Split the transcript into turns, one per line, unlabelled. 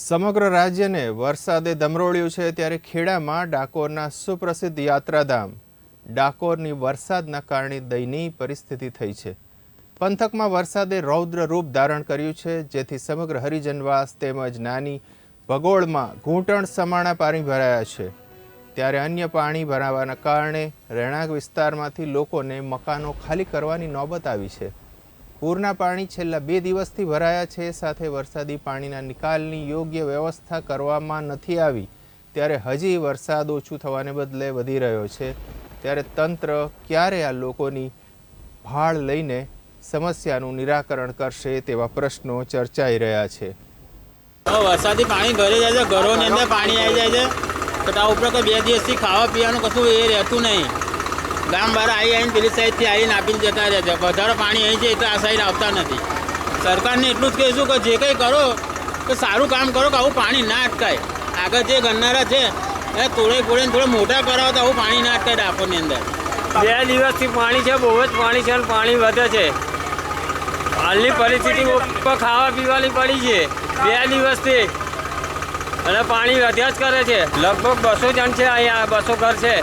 સમગ્ર રાજ્યને વરસાદે દમરોળ્યું છે ત્યારે ખેડામાં ડાકોરના સુપ્રસિદ્ધ યાત્રાધામ. ડાકોરની વરસાદના કારણે દયનીય પરિસ્થિતિ થઈ છે. પંથકમાં વરસાદે રૌદ્ર રૂપ ધારણ કર્યું છે, જેથી સમગ્ર હરિજનવાસ તેમજ નાની ભગોળમાં ઘૂંટણ સમાણા પાણી ભરાયા છે. ત્યારે અન્ય પાણી ભરાવાના કારણે રહેણાંક વિસ્તારમાંથી લોકોને મકાનો ખાલી કરવાની નોબત આવી છે. પૂરના પાણી છેલ્લા બે દિવસથી ભરાયા છે. સાથે વરસાદી પાણીના નિકાલની યોગ્ય વ્યવસ્થા કરવામાં નથી આવી. ત્યારે હજી વરસાદ ઓછું થવાને બદલે વધી રહ્યો છે. ત્યારે તંત્ર ક્યારે આ લોકોની ભાળ લઈને સમસ્યાનું નિરાકરણ કરશે તેવા પ્રશ્નો ચર્ચાઈ રહ્યા છે.
વરસાદી પાણી ઘરે જાય છે, ઘરોની અંદર પાણી આવી જાય છે. તો આ ઉપર બે દિવસથી ખાવા પીવાનું કશું એ રહેતું નહીં. ગામ વાળા આવી આવીને પેલી સાઈડથી આવીને આપીને જતા રહે છે. વધારે પાણી અહીં છે એટલે આ સાઈડ આવતા નથી. સરકારને એટલું જ કહીશું કે જે કંઈ કરો, તો સારું કામ કરો કે આવું પાણી ના અટકાય. આગળ જે ગણનારા છે, એ તોડે ફોડે થોડે મોટા કરાવો તો આવું પાણી ના અટકાય ડાપોની અંદર.
બે દિવસથી પાણી છે, બહુ જ પાણી છે પાણી વધે છે. હાલની પરિસ્થિતિ ખાવા પીવાની પડી છે. બે દિવસથી. અને પાણી વધ્યા જ કરે છે. લગભગ બસો જણ છે અહીંયા, બસો ઘર છે.